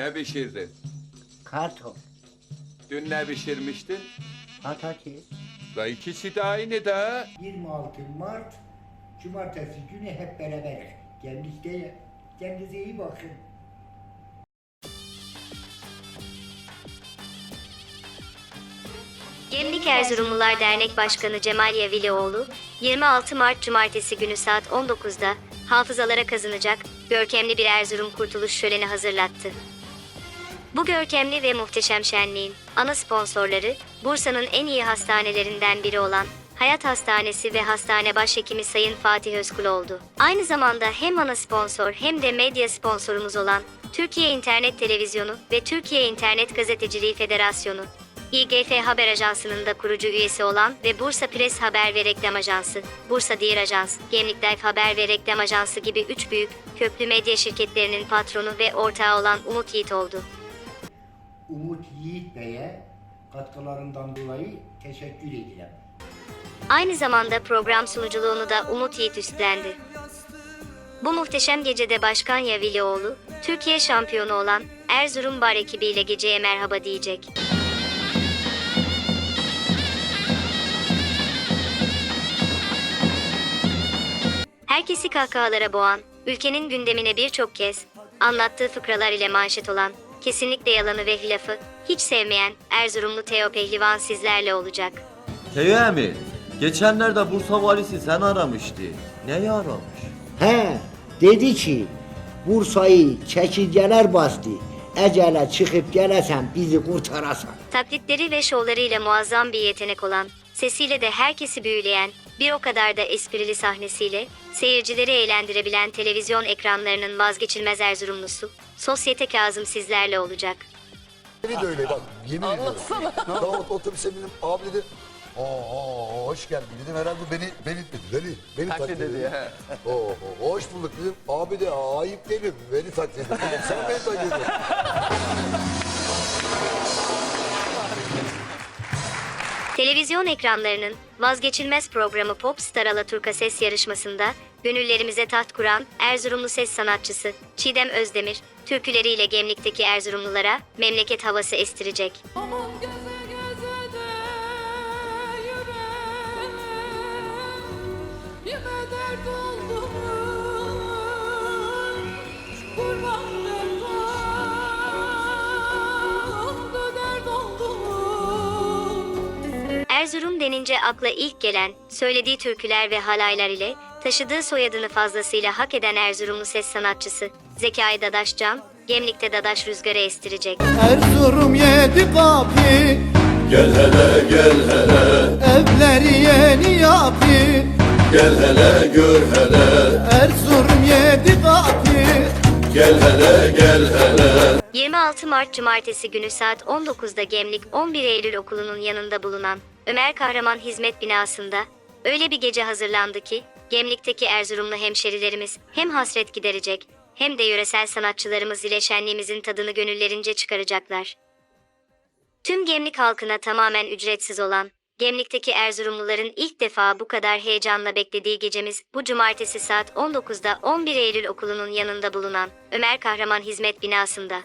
Ne pişirdin? Karton, Dün ne pişirmiştin? patates. La ikisi de aynı da. 26 Mart Cumartesi günü hep beraberiz. Gemlikte kendinize iyi bakın. Gemlik Erzurumlular Dernek Başkanı Cemal Yavilioğlu, 26 Mart Cumartesi günü saat 19'da hafızalara kazınacak görkemli bir Erzurum Kurtuluş Şöleni hazırlattı. Bu görkemli ve muhteşem şenliğin ana sponsorları Bursa'nın en iyi hastanelerinden biri olan Hayat Hastanesi ve hastane başhekimi Sayın Fatih Özkul oldu. Aynı zamanda hem ana sponsor hem de medya sponsorumuz olan Türkiye İnternet Televizyonu ve Türkiye İnternet Gazeteciliği Federasyonu, İGF Haber Ajansı'nın da kurucu üyesi olan ve Bursa Pres Haber ve Reklam Ajansı, Bursa Diğer Ajans, Gemlik Life Haber ve Reklam Ajansı gibi üç büyük, köklü medya şirketlerinin patronu ve ortağı olan Umut Yiğit oldu. Umut Yiğit Bey'e katkılarından dolayı teşekkür ederim. Aynı zamanda program sunuculuğunu da Umut Yiğit üstlendi. Bu muhteşem gecede Başkan Yavilioğlu, Türkiye şampiyonu olan Erzurum Bar ekibiyle geceye merhaba diyecek. Herkesi kahkahalara boğan, ülkenin gündemine birçok kez anlattığı fıkralar ile manşet olan, kesinlikle yalanı ve hilafı hiç sevmeyen Erzurumlu Teo Pehlivan sizlerle olacak. Teo Emir, geçenlerde Bursa valisi sen aramıştı. Neyi aramış? He, dedi ki Bursa'yı çekirgeler bastı. Ecele çıkıp gelesen bizi kurtarasan. Taklitleri ve şovlarıyla muazzam bir yetenek olan, sesiyle de herkesi büyüleyen, bir o kadar da esprili sahnesiyle, seyircileri eğlendirebilen televizyon ekranlarının vazgeçilmez Erzurumlusu, Sosyete Kazım sizlerle olacak. Beni de öyle bak yemin ediyorum. Davut otobüse bindim abi dedi. Aa, aa, hoş geldin dedim herhalde beni beni dedi. Beni, beni taklit dedi. ya. Oo, oo, hoş bulduk dedim. Abi de ayıp değil mi? Beni taklit dedi. Sen beni taklit edin. Televizyon ekranlarının vazgeçilmez programı Popstar Alaturka Ses Yarışması'nda gönüllerimize taht kuran Erzurumlu ses sanatçısı Çiğdem Özdemir, türküleriyle Gemlik'teki Erzurumlulara memleket havası estirecek. Yine dert oldu Kurban Erzurum denince akla ilk gelen, söylediği türküler ve halaylar ile taşıdığı soyadını fazlasıyla hak eden Erzurumlu ses sanatçısı Zekai Dadaşcan, Gemlik'te Dadaş rüzgarı estirecek. Erzurum yedi kapı Gel hele gel hele, Evleri yeni yapı gel hele gör hele, Erzurum yedi kapı gel hele gel hele. 26 Mart Cumartesi günü saat 19'da Gemlik 11 Eylül Okulu'nun yanında bulunan Ömer Kahraman Hizmet Binası'nda öyle bir gece hazırlandı ki Gemlik'teki Erzurumlu hemşerilerimiz hem hasret giderecek hem de yöresel sanatçılarımız ile şenliğimizin tadını gönüllerince çıkaracaklar. Tüm Gemlik halkına tamamen ücretsiz olan Gemlik'teki Erzurumluların ilk defa bu kadar heyecanla beklediği gecemiz bu cumartesi saat 19'da 11 Eylül Okulu'nun yanında bulunan Ömer Kahraman Hizmet Binası'nda.